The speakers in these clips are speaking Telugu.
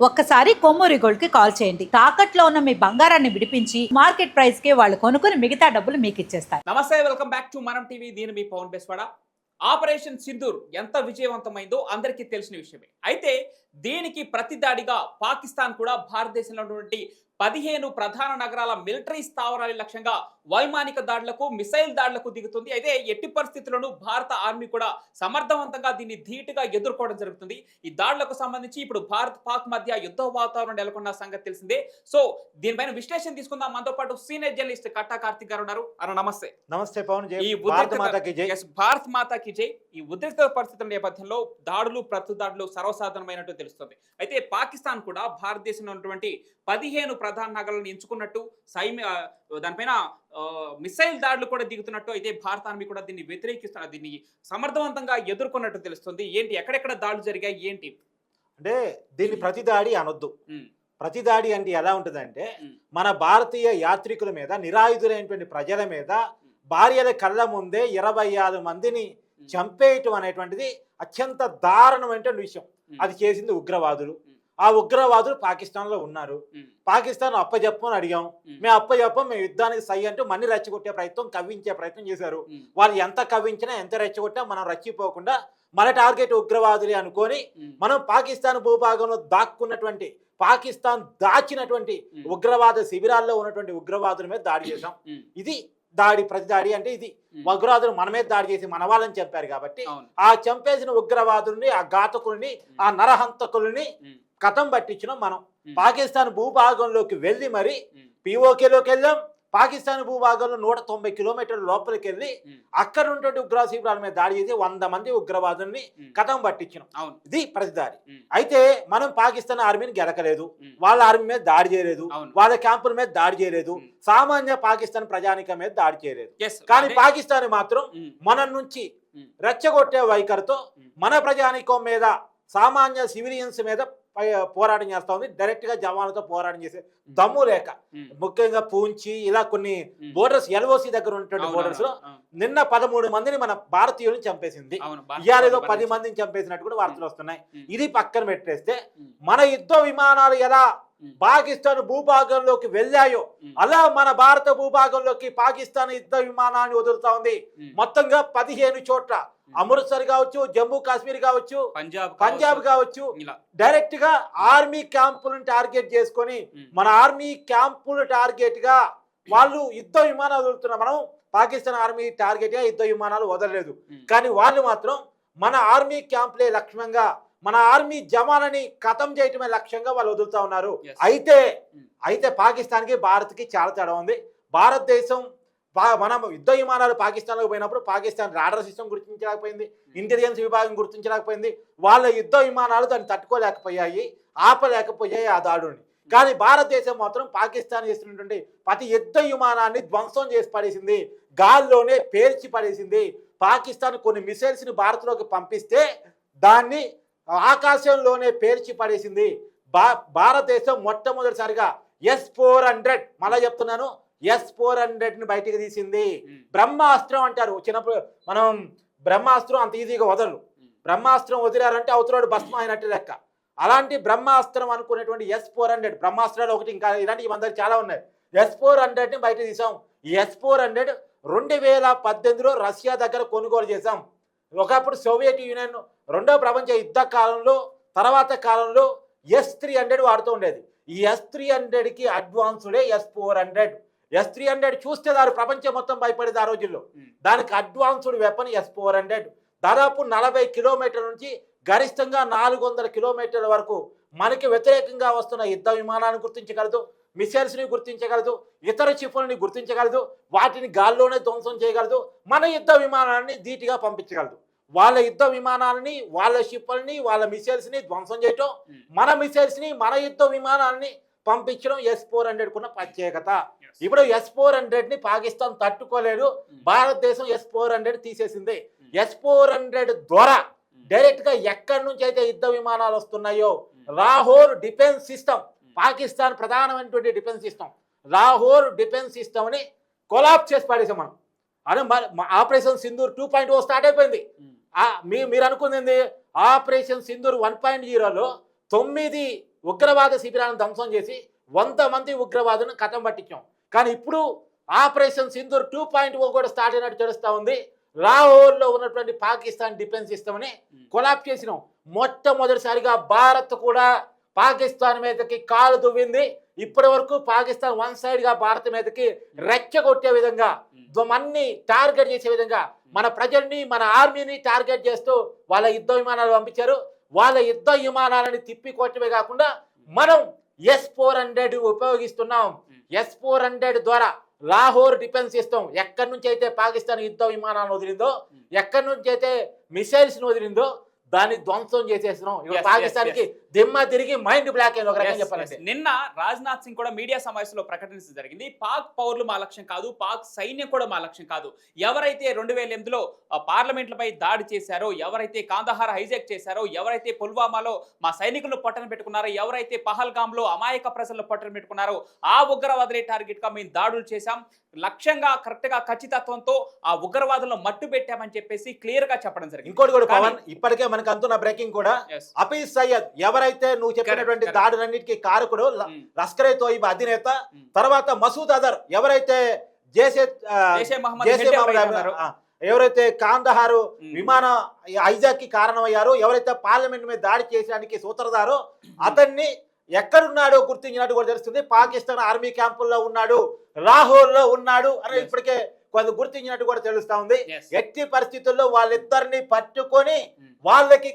ఒక్కసారి కొమ్మూరి గోల్డ్కి కాల్ చేయండి. తాకట్లో ఉన్న మీ బంగారాన్ని విడిపించి మార్కెట్ ప్రైస్కి వాళ్ళు కొనుక్కుని మిగతా డబ్బులు మీకు ఇచ్చేస్తారు. నమస్తే వెల్కమ్ బ్యాక్ టు మనం టీవీ. దీని మీ పవన్ బెస్వాడ. ఆపరేషన్ సింధూర్ ఎంత విజయవంతమైందో అందరికీ తెలిసిన విషయమే. అయితే దీనికి ప్రతిదాడిగా పాకిస్తాన్ కూడా భారతదేశంలో ఉన్నటువంటి పదిహేను ప్రధాన నగరాల మిలిటరీ స్థావరాల లక్ష్యంగా వైమానిక దాడులకు మిసైల్ దాడులకు దిగుతుంది. అయితే ఎట్టి పరిస్థితుల్లోనూ భారత ఆర్మీ కూడా సమర్థవంతంగా దీన్ని ధీటుగా ఎదుర్కోవడం జరుగుతుంది. ఈ దాడులకు సంబంధించి ఇప్పుడు భారత్ పాక్ మధ్య యుద్ధ వాతావరణం నెలకొన్న సంగతి తెలిసిందే. సో దీనిపైన విశ్లేషణ తీసుకుందాం. మనతో పాటు సీనియర్ జర్నలిస్ట్ కట్టా కార్తిక్ గారు ఉన్నారు. అన్న నమస్తే. నమస్తే పవన్ ఈ భారత్ మాతాకి జై. ఈ ఉద్రిక్త పరిస్థితుల నేపథ్యంలో దాడులు ప్రతి దాడులు సర్వసాధారణమైనట్టు తెలుస్తుంది. అయితే పాకిస్తాన్ కూడా భారతదేశంలో ఉన్నటువంటి పదిహేను ప్రధాన నగరాలను ఎంచుకున్నట్టు సైన్య దానిపైన మిసైల్ దాడులు కూడా దిగుతున్నట్టు అయితే భారత ఆర్మీ కూడా దీన్ని వ్యతిరేకిస్తున్నారు దీన్ని సమర్థవంతంగా ఎదుర్కొన్నట్టు తెలుస్తుంది. ఏంటి ఎక్కడెక్కడ దాడులు జరిగాయి? ఏంటి? అంటే దీన్ని ప్రతిదాడి అనొద్దు. ఉమ్, ప్రతిదాడి అంటే ఎలా ఉంటుందంటే మన భారతీయ యాత్రికుల మీద నిరాయుధులైనటువంటి ప్రజల మీద భార్యల కళ్ళ ముందే ఇరవై ఆరు మందిని చంపేయటం అనేటువంటిది అత్యంత దారుణమైనటువంటి విషయం. అది చేసింది ఉగ్రవాదులు. ఆ ఉగ్రవాదులు పాకిస్తాన్లో ఉన్నారు. ఉమ్, పాకిస్తాన్ అప్పజెప్పని అడిగాం. మేము అప్పజెప్పం మేము యుద్ధానికి సై అంటూ మన్ని రెచ్చగొట్టే ప్రయత్నం కవ్వించే ప్రయత్నం చేశారు. వాళ్ళు ఎంత కవ్వించినా ఎంత రెచ్చగొట్టినా మనం రచ్చిపోకుండా మన టార్గెట్ ఉగ్రవాదులే అనుకొని మనం పాకిస్తాన్ భూభాగంలో దాక్కున్నటువంటి పాకిస్తాన్ దాచినటువంటి ఉగ్రవాద శిబిరాల్లో ఉన్నటువంటి ఉగ్రవాదుల మీద దాడి చేశాం. ఇది దాడి ప్రతి దాడి అంటే ఇది. ఉగ్రవాదులు మన మీద దాడి చేసి మన వాళ్ళని చంపారు కాబట్టి ఆ చంపేసిన ఉగ్రవాదుల్ని ఆ ఘాతకుల్ని ఆ నరహంతకుల్ని కథం పట్టించినాం మనం. పాకిస్తాన్ భూభాగంలోకి వెళ్ళి మరి పిఓకేలోకి వెళ్ళాం. పాకిస్తాన్ భూభాగంలో నూట తొంభై కిలోమీటర్ల లోపలికి వెళ్ళి అక్కడ ఉన్నటువంటి ఉగ్రవాద శిబిరాల మీద దాడి చేసి వంద మంది ఉగ్రవాదుల్ని కథం పట్టించినాం. అవును. ఇది ప్రతిదాడి ఉమ్, అయితే మనం పాకిస్తాన్ ఆర్మీని గెలకలేదు. వాళ్ళ ఆర్మీ మీద దాడి చేయలేదు. వాళ్ళ క్యాంపుల మీద దాడి చేయలేదు. సామాన్య పాకిస్తాన్ ప్రజానికం మీద దాడి చేయలేదు. కానీ పాకిస్తాన్ మాత్రం మన నుంచి రెచ్చగొట్టే వైఖరితో. మన ప్రజానికం మీద సామాన్య సివిలియన్స్ మీద పోరాటం చేస్తా ఉంది. డైరెక్ట్గా జవాన్లతో పోరాటం చేసే దమ్ము లేక ముఖ్యంగా పూంచి ఇలా కొన్ని. బోర్డర్స్ ఎల్ఓసి దగ్గర ఉన్నటువంటి బోర్డర్స్లో నిన్న పదమూడు మందిని మన భారతీయులను చంపేసింది. అవును, భారత ఇవాళ ఏదో భారత పది మందిని చంపేసినట్టు కూడా వార్తలు వస్తున్నాయి. ఇది పక్కన పెట్టేస్తే మన యుద్ధ విమానాలు ఎలా పాకిస్తాన్ భూభాగంలోకి వెళ్ళాయో అలా మన భారత భూభాగంలోకి పాకిస్తాన్ యుద్ధ విమానాన్ని వదులుతా ఉంది. మొత్తంగా పదిహేను చోట్ల. అమృత్సర్ కావచ్చు జమ్మూ కాశ్మీర్ కావచ్చు పంజాబ్ పంజాబ్ కావచ్చు, డైరెక్ట్గా ఆర్మీ క్యాంపులను టార్గెట్ చేసుకొని మన ఆర్మీ క్యాంపులు టార్గెట్గా వాళ్ళు యుద్ధ విమానాలు వదులుతున్నారు మనం పాకిస్తాన్ ఆర్మీ టార్గెట్గా యుద్ధ విమానాలు వదలలేదు. కానీ వాళ్ళు మాత్రం మన ఆర్మీ క్యాంపులే లక్ష్యంగా మన ఆర్మీ జవాలని ఖతం చేయటమే లక్ష్యంగా వాళ్ళు వదులుతా ఉన్నారు. అయితే అయితే పాకిస్తాన్కి భారత్కి చాలా తేడా ఉంది. భారతదేశం పా- మనం యుద్ధ విమానాలు పాకిస్తాన్లోకి పోయినప్పుడు పాకిస్తాన్ రాడర్ సిస్టమ్ గుర్తించలేకపోయింది ఇంటెలిజెన్స్ విభాగం గుర్తించలేకపోయింది వాళ్ళ యుద్ధ విమానాలు దాన్ని తట్టుకోలేకపోయాయి ఆపలేకపోయాయి ఆ దాడుని కానీ భారతదేశం మాత్రం పాకిస్తాన్ చేస్తున్నటువంటి ప్రతి యుద్ధ విమానాన్ని ధ్వంసం చేసి పడేసింది గాల్లోనే పేల్చి పడేసింది. పాకిస్తాన్ కొన్ని మిసైల్స్ని భారత్లోకి పంపిస్తే దాన్ని ఆకాశంలోనే పేల్చి పడేసింది. భారతదేశం మొట్టమొదటిసారిగా ఎస్ ఫోర్ హండ్రెడ్ మళ్ళా చెప్తున్నాను ఎస్ ఫోర్ హండ్రెడ్ని బయటికి తీసింది. బ్రహ్మాస్త్రం అంటారు. చిన్నప్పుడు మనం బ్రహ్మాస్త్రం అంత ఈజీగా వదలరు. బ్రహ్మాస్త్రం వదిలారంటే అవతలాడు భస్మ అయినట్టు లెక్క. అలాంటి బ్రహ్మాస్త్రం అనుకునేటువంటి ఎస్ ఫోర్ హండ్రెడ్ బ్రహ్మాస్త్రాలు ఒకటి ఇంకా ఇలాంటి మన దగ్గర చాలా ఉన్నాయి. ఎస్ ఫోర్ హండ్రెడ్ని బయట తీసాం. ఈ ఎస్ ఫోర్ హండ్రెడ్ రెండు వేల పద్దెనిమిదిలో రష్యా దగ్గర కొనుగోలు చేసాం ఒకప్పుడు సోవియట్ యూనియన్ రెండో ప్రపంచ యుద్ధ కాలంలో తర్వాత కాలంలో ఎస్ త్రీ హండ్రెడ్ వాడుతూ ఉండేది. ఈ ఎస్ త్రీ హండ్రెడ్కి అడ్వాన్స్డే S four hundred. S three hundred చూస్తే దాని ప్రపంచం మొత్తం భయపడేది ఆ రోజుల్లో. దానికి advanced weapon S four hundred దాదాపు నలభై కిలోమీటర్ల నుంచి గరిష్టంగా నాలుగు వందల కిలోమీటర్ల వరకు మనకి వ్యతిరేకంగా వస్తున్న యుద్ధ విమానాన్ని గుర్తించగలదు మిసైల్స్ని గుర్తించగలదు ఇతర చిప్పులని గుర్తించగలదు వాటిని గాల్లోనే ధ్వంసం చేయగలదు మన యుద్ధ విమానాన్ని ధీటుగా పంపించగలదు. వాళ్ళ యుద్ధ విమానాలని వాళ్ళ షిప్పుల్ని వాళ్ళ మిసైల్స్ని ధ్వంసం చేయటం మన మిసైల్స్ని మన యుద్ధ విమానాలని పంపించడం ఎస్ ఫోర్ హండ్రెడ్కున్న ప్రత్యేకత. ఇప్పుడు ఎస్ ఫోర్ హండ్రెడ్ని పాకిస్తాన్ తట్టుకోలేదు ఉమ్, భారతదేశం ఎస్ ఫోర్ హండ్రెడ్ తీసేసింది. ఎస్ ఫోర్ హండ్రెడ్ ద్వారా ఉమ్, డైరెక్ట్గా ఎక్కడి నుంచి అయితే యుద్ధ విమానాలు వస్తున్నాయో ఉమ్, రాహోర్ డిఫెన్స్ సిస్టమ్ పాకిస్తాన్ ప్రధానమైనటువంటి డిఫెన్స్ సిస్టమ్ లాహోర్ డిఫెన్స్ సిస్టమ్ని కొలాప్స్ చేసి పడేసాం మనం. అదే operation Sindoor two point O start అయిపోయింది. మీ మీరు అనుకుంది? ఆపరేషన్ సింధూర్ వన్ పాయింట్ జీరోలో తొమ్మిది ఉగ్రవాద శిబిరాలను ధ్వంసం చేసి వంద మంది ఉగ్రవాదులను కథం పట్టించాం. కానీ ఇప్పుడు operation Sindoor two point O కూడా స్టార్ట్ అయినట్టు తెలుస్తా ఉంది. లాహోర్లో ఉన్నటువంటి పాకిస్తాన్ డిఫెన్స్ సిస్టమ్ని కొలాప్ చేసినాం. మొట్టమొదటిసారిగా భారత్ కూడా పాకిస్తాన్ మీదకి కాలు దువ్వింది. ఇప్పటి వరకు పాకిస్తాన్ వన్ సైడ్గా భారత్ మీదకి రెచ్చగొట్టే విధంగా మన్ని టార్గెట్ చేసే విధంగా మన ప్రజల్ని మన ఆర్మీని టార్గెట్ చేస్తూ వాళ్ళ యుద్ధ విమానాలు పంపించారు. వాళ్ళ యుద్ధ విమానాలని తిప్పి కొట్టమే కాకుండా మనం ఎస్ ఫోర్ హండ్రెడ్ ఉపయోగిస్తున్నాం. ఎస్ ఫోర్ హండ్రెడ్ ద్వారా లాహోర్ డిఫెన్స్ సిస్టమ్ ఎక్కడి నుంచి అయితే పాకిస్తాన్ యుద్ధ విమానాలను వదిలిందో ఎక్కడి నుంచి అయితే మిసైల్స్ వదిలిందో దాన్ని ధ్వంసం చేసేస్తున్నాం Yes, yes, పాకిస్తాన్కి దిమ్మ తిరిగి మైండ్ బ్లాక్ అయింది. ఒక రకంగా చెప్పాలంటే. నిన్న రాజ్నాథ్ సింగ్ కూడా మీడియా సమావేశంలో ప్రకటించడం జరిగింది. పాక్ పౌరులు మా లక్ష్యం కాదు. పాక్ సైన్యం కూడా మా లక్ష్యం కాదు. ఎవరైతే రెండు వేల ఎనిమిదిలో పార్లమెంట్లపై దాడి చేశారో ఎవరైతే కాందహార్ హైజాక్ చేశారో ఎవరైతే పుల్వామాలో మా సైనికులను పొట్టన పెట్టుకున్నారో ఎవరైతే పహల్గామ్లో అమాయక ప్రజలను పొట్టన పెట్టుకున్నారో ఆ ఉగ్రవాదులే టార్గెట్గా మేము దాడులు చేశాం. లక్ష్యంగా కరెక్ట్గా ఖచ్చితత్వంతో ఆ ఉగ్రవాదులను మట్టు పెట్టామని చెప్పేసి క్లియర్గా చెప్పడం జరిగింది ఇంకోటి కూడా పవన్ ఇప్పటికే మనకు అంతున్న బ్రేకింగ్ కూడా. అపీస్ సయ్యద్ ఎవరైతే నువ్వు చెప్పినటువంటి. దాడులన్నిటికీ కారకుడు ల- Mm. లష్కరే తోయిబా అధినేత Mm. తర్వాత మసూద్ అదర్ ఎవరైతే జేసే మహమ్మద్ ఎవరైతే కాందహారు Mm. విమాన హైజాక్కి కారణమయ్యారో ఎవరైతే పార్లమెంట్ మీద దాడి చేయడానికి సూత్రధారో అతన్ని ఎక్కడున్నాడో గుర్తించినట్టు కూడా తెలుస్తుంది పాకిస్తాన్ ఆర్మీ క్యాంపుల్లో ఉన్నాడు లాహోర్లో ఉన్నాడు అని. ఇప్పటికే కొంత గుర్తించినట్టు కూడా తెలుస్తా ఉంది. ఎట్టి పరిస్థితుల్లో వాళ్ళిద్దరిని పట్టుకొని Mm. వాళ్ళకి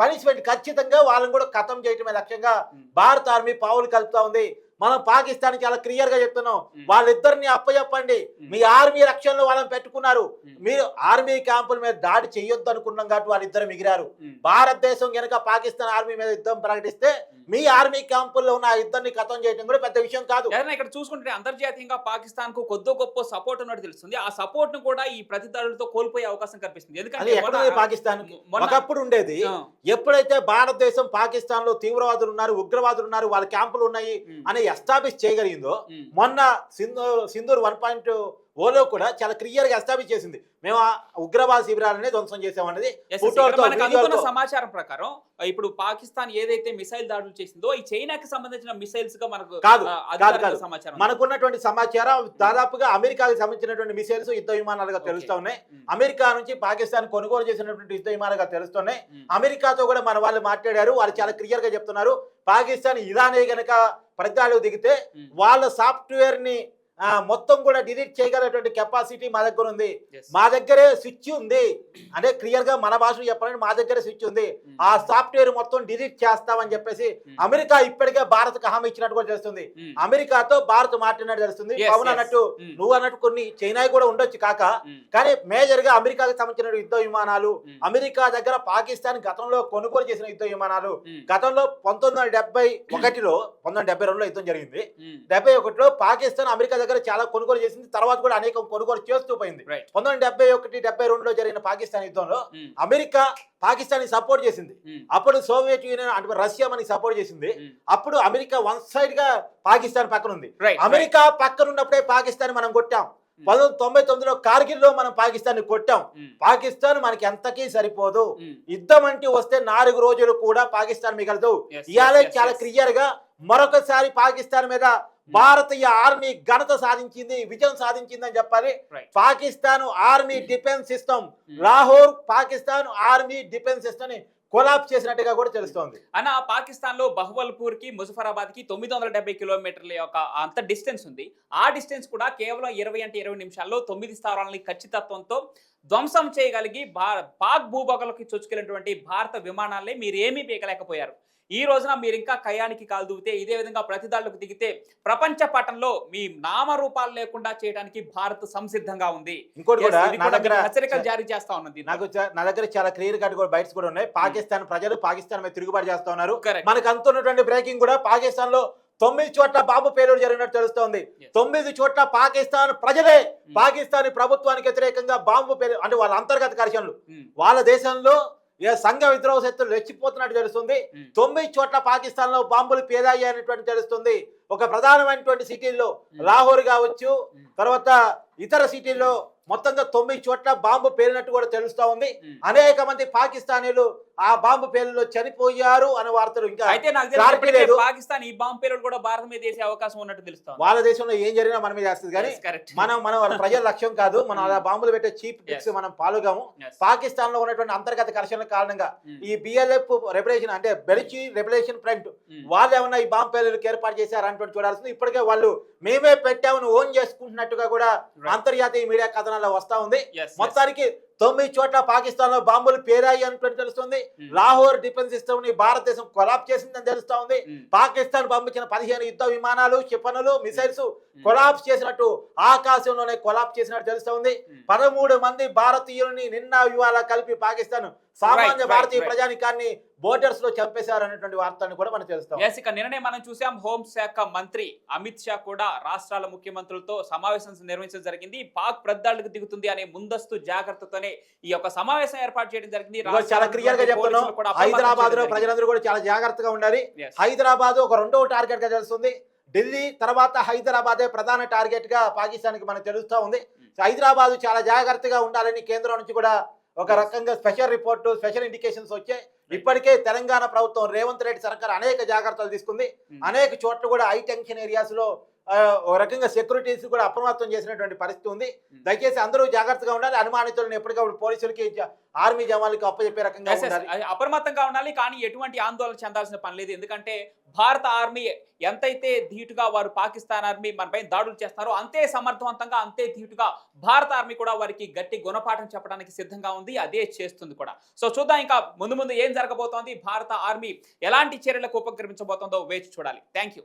పనిష్మెంట్ ఖచ్చితంగా వాళ్ళని కూడా ఖతం చేయటమే లక్ష్యంగా Mm. భారత ఆర్మీ పావులు కలుపుతా ఉంది మనం పాకిస్తాన్ చాలా క్లియర్గా చెప్తున్నాం. వాళ్ళిద్దరిని అప్పచెప్పండి. మీ ఆర్మీ రక్షణలో వాళ్ళని పెట్టుకున్నారు. మీరు ఆర్మీ క్యాంపుల మీద దాడి చేయొద్దు అనుకున్నాం కాబట్టి వాళ్ళిద్దరు మిగిరారు Mm. భారతదేశం కనుక పాకిస్తాన్ ఆర్మీ మీద యుద్ధం ప్రకటిస్తే మీ ఆర్మీ క్యాంపుల్లో ఉన్న ఇద్దరిని ఖతం చేయడం కూడా పెద్ద విషయం కాదు. ఇక్కడ చూసుకుంటే అంతర్జాతీయంగా పాకిస్తాన్కు కొద్ది గొప్ప సపోర్ట్ ఉన్నట్టు తెలుస్తుంది. ఆ సపోర్ట్ను కూడా ఈ ప్రతిదాడులతో కోల్పోయే అవకాశం కనిపిస్తుంది ఎందుకంటే పాకిస్తాన్? ఒకప్పుడు ఉండేది. ఎప్పుడైతే భారతదేశం పాకిస్తాన్లో తీవ్రవాదులు ఉన్నారు ఉగ్రవాదులు ఉన్నారు వాళ్ళ క్యాంపులు ఉన్నాయి అని ఎస్టాబ్లిష్ చేయగలిగిందో మొన్న సింధూర్ సింధూర్ వన్ పాయింట్ ఓలో కూడా చాలా క్లియర్గా ఎస్టాబ్లిష్ చేసింది మేము ఉగ్రవాద శిబిరాలనే ధ్వంసం వీడియోలతో. సమాచారం ప్రకారం ఇప్పుడు పాకిస్తాన్ ఏదైతే మిసైల్ దాడులు చేసిందో ఈ చైనాకి సంబంధించిన మిసైల్స్గా మనకు కాదు. సమాచారం. మనకున్నటువంటి సమాచారం దాదాపుగా అమెరికాకి సంబంధించినటువంటి మిసైల్స్ యుద్ధ విమానాలుగా. తెలుస్తా ఉన్నాయి ఉమ్, అమెరికా నుంచి పాకిస్తాన్ కొనుగోలు చేసినటువంటి యుద్ధ విమానాలుగా తెలుస్తున్నాయి ఉమ్, అమెరికాతో కూడా మన వాళ్ళు మాట్లాడారు వాళ్ళు చాలా క్లియర్గా చెప్తున్నారు పాకిస్తాన్ ఇరానే గనక ప్రతిదాడులు దిగితే వాళ్ళ సాఫ్ట్వేర్ని మొత్తం కూడా డిలీట్ చేయగలటువంటి కెపాసిటీ మా దగ్గర ఉంది. మా దగ్గరే స్విచ్ ఉంది. అంటే క్లియర్గా మన భాషలో చెప్పాలంటే మా దగ్గరే స్విచ్ ఉంది. ఉమ్, ఆ సాఫ్ట్వేర్ మొత్తం డిలీట్ చేస్తామని చెప్పేసి ఉమ్, అమెరికా ఇప్పటికే భారత్ హామీ ఇచ్చినట్టు కూడా తెలుస్తుంది. ఉమ్, అమెరికాతో భారత్ మాట్లాడినట్టు తెలుస్తుంది. పవన్. అన్నట్టు నువ్వు అన్నట్టు కొన్ని చైనా కూడా ఉండొచ్చు కాక కానీ మేజర్గా అమెరికాకి సంబంధించిన యుద్ధ విమానాలు అమెరికా దగ్గర పాకిస్తాన్ గతంలో కొనుగోలు చేసిన యుద్ధ విమానాలు గతంలో పంతొమ్మిది వందల డెబ్బై ఒకటిలో పంతొమ్మిది వందల డెబ్బై రెండులో యుద్ధం జరిగింది. డెబ్బై ఒకటిలో పాకిస్తాన్ అమెరికా దగ్గర చాలా కొనుగోలు చేసింది. తర్వాత కూడా అనేక కొనుగోలు చేస్తూ పోయింది. పంతొమ్మిది డెబ్బై ఒకటి డెబ్బై రెండులో జరిగిన పాకిస్తాన్ యుద్ధంలో ఉమ్, అమెరికా పాకిస్తాన్ని సపోర్ట్ చేసింది. ఉమ్, అప్పుడు సోవియట్ యూనియన్ అంటే రష్యా మనకి సపోర్ట్ చేసింది. ఉమ్, అప్పుడు అమెరికా వన్ సైడ్గా పాకిస్తాన్ పక్కన ఉంది. అమెరికా పక్కన ఉన్నప్పుడే పాకిస్తాన్ మనం కొట్టాం. పంతొమ్మిది తొంభై తొమ్మిదిలో కార్గిల్లో మనం పాకిస్తాన్ కొట్టాం. ఉమ్, పాకిస్తాన్ మనకి ఎంతకీ సరిపోదు. యుద్ధం అంటూ వస్తే నాలుగు రోజులు కూడా పాకిస్తాన్ మిగలదు. ఇవాళ చాలా. క్లియర్గా మరొకసారి పాకిస్తాన్ మీద భారతీయ ఆర్మీ ఘనత సాధించింది విజయం సాధించింది అని చెప్పాలి. Pakistan army defence system Hmm. Lahore Pakistan army defence system collapse చేసినట్టుగా కూడా తెలుస్తోంది. అన్న పాకిస్తాన్లో బహువల్పూర్కి ముజఫరాబాద్కి తొమ్మిది వందల డెబ్బై కిలోమీటర్ల యొక్క అంత డిస్టెన్స్ ఉంది. ఆ డిస్టెన్స్ కూడా కేవలం ఇరవై అంటే ఇరవై నిమిషాల్లో తొమ్మిది స్థావరాలని ఖచ్చితత్వంతో ధ్వంసం చేయగలిగి భా పాక్ భూభాగాలకి చొచ్చుకెళ్ళినటువంటి భారత విమానాలే మీరు ఏమీ పీకలేకపోయారు. ఈ రోజున మీరు ఇంకా కయానికి కాలు దూపితే ఇదే విధంగా ప్రతిదాడులకు దిగితే ప్రపంచ పటంలో మీ నామరూపాలు లేకుండా చేయడానికి భారత్ సంసిద్ధంగా ఉంది. ఇంకోటి కూడా నా దగ్గర హెచ్చరికలు జారీ చేస్తా ఉన్నది నాకు నా దగ్గర చాలా క్లియర్ కట్ కూడా బైట్స్ కూడా ఉన్నాయి. పాకిస్తాన్ ప్రజలు పాకిస్తాన్ మీద తిరుగుబాటు చేస్తా ఉన్నారు. మనకు అంతున్నటువంటి బ్రేకింగ్ కూడా పాకిస్తాన్లో తొమ్మిది చోట్ల బాంబు పేలుడు జరిగినట్టు తెలుస్తోంది. తొమ్మిది చోట్ల పాకిస్తాన్ ప్రజలే పాకిస్తాన్ ప్రభుత్వానికి వ్యతిరేకంగా బాంబు పేలు అంటే వాళ్ళ అంతర్గత ఘర్షణలు. వాళ్ళ దేశంలో ఏ సంఘ విద్రోహ శక్తులు రెచ్చిపోతున్నట్టు తెలుస్తుంది. Hmm. తొమ్మిది చోట్ల పాకిస్తాన్లో బాంబులు పేదాయి అనేటువంటి తెలుస్తుంది. ఒక ప్రధానమైనటువంటి సిటీల్లో లాహోర్ కావచ్చు Hmm. తర్వాత ఇతర సిటీల్లో మొత్తంగా తొమ్మిది చోట్ల బాంబు పేలినట్టు కూడా తెలుస్తా ఉంది అనేక మంది పాకిస్తానీలు ఆ బాంబు పేలులో చనిపోయారు అనే వార్తలు ఇంకా అయితే నాకు లేదు. పాకిస్తాన్ ఈ బాంబు పేలుడు కూడా భారత మీద వేసే అవకాశం ఉన్నట్టు తెలుస్తోంది వాళ్ళ దేశంలో ఏం జరిగినా మన మీద వేస్తుంది కానీ. మనం మనం ప్రజల లక్ష్యం కాదు మనం అలా బాంబులు పెట్టే చీప్ ట్రిక్స్. మనం పాల్గొము. పాకిస్తాన్లో ఉన్నటువంటి అంతర్గత ఘర్షణల కారణంగా Mm. ఈ బిఎల్ఎఫ్ రెబలేషన్ అంటే బెలిచి రెబలేషన్ ఫ్రంట్. వాళ్ళు ఏమన్నా ఈ బాంబు పేలులకు ఏర్పాటు చేశారు అంటువంటి చూడాల్సింది ఇప్పటికే వాళ్ళు మేమే పెట్టామని ఓన్ చేసుకుంటున్నట్టుగా కూడా. అంతర్జాతీయ మీడియా కథనాల్లో వస్తా ఉంది. మొత్తానికి తొమ్మిది చోట్ల పాకిస్తాన్లో బాంబులు పేరాయి అని తెలుస్తుంది. లాహోర్ డిఫెన్స్ సిస్టమ్ని భారతదేశం కొలాప్ చేసిందని తెలుస్తా ఉంది. పాకిస్తాన్ పంపించిన పదిహేను యుద్ధ విమానాలు క్షిపణులు మిసైల్స్ కొలాప్స్ చేసినట్టు ఆకాశంలోనే కొలాప్స్ చేసినట్టు తెలుస్తా ఉంది. పదమూడు మంది భారతీయుల్ని నిన్న ఇవాళ కలిపి పాకిస్తాన్ సామాన్య భారతీయ. ప్రజానికాన్ని బోర్డర్స్లో చంపేశారు అనేటువంటి వార్తని కూడా మనం తెలుస్తాం. ఎస్ ఇక నిన్ననే మనం చూసాం హోంశాఖ మంత్రి అమిత్ షా కూడా రాష్ట్రాల ముఖ్యమంత్రులతో సమావేశం నిర్వహించడం జరిగింది. పాక్ ప్రద్దాళ్ళకు దిగుతుంది అనే ముందస్తు జాగ్రత్తతోనే ఈ యొక్క సమావేశం ఏర్పాటు చేయడం జరిగింది. చాలా క్లియర్గా చెప్తున్నాం. పోలీసులు కూడా అప్రమత్తం హైదరాబాద్లో. ప్రజలందరూ కూడా చాలా జాగ్రత్తగా ఉండాలి. హైదరాబాద్ ఒక రెండవ టార్గెట్గా తెలుస్తుంది. ఢిల్లీ తర్వాత హైదరాబాదే ప్రధాన టార్గెట్గా పాకిస్తాన్కి మనకు తెలుస్తా ఉంది. హైదరాబాద్ చాలా జాగ్రత్తగా ఉండాలని కేంద్రం నుంచి కూడా ఒక. రకంగా స్పెషల్ రిపోర్టు స్పెషల్ ఇండికేషన్స్ వచ్చాయి ఇప్పటికే తెలంగాణ ప్రభుత్వం రేవంత్ రెడ్డి సర్కార్ అనేక జాగ్రత్తలు తీసుకుంది Hmm. అనేక చోట్ల కూడా హై టెన్షన్ ఏరియాస్లో ఒక రకంగా సెక్యూరిటీస్ కూడా అప్రమత్తం చేసినటువంటి పరిస్థితి ఉంది. దయచేసి అందరూ జాగ్రత్తగా ఉండాలి. అనుమానితులను ఎప్పటికప్పుడు పోలీసులకి ఆర్మీ జవాన్లకి అప్పచెప్పే రకంగా. ఉండాలి. అప్రమత్తంగా ఉండాలి కానీ ఎటువంటి ఆందోళన చెందాల్సిన పని లేదు. ఎందుకంటే భారత ఆర్మీ ఎంతైతే ధీటుగా వారు పాకిస్తాన్ ఆర్మీ మనపై దాడులు చేస్తారో అంతే సమర్థవంతంగా అంతే ధీటుగా భారత ఆర్మీ కూడా వారికి గట్టి గుణపాఠం చెప్పడానికి సిద్ధంగా ఉంది. అదే చేస్తుంది కూడా. సో చూద్దాం ఇంకా ముందు ముందు ఏం జరగబోతోంది? భారత ఆర్మీ ఎలాంటి చర్యలకు ఉపక్రమించబోతోందో వేచి చూడాలి. Thank you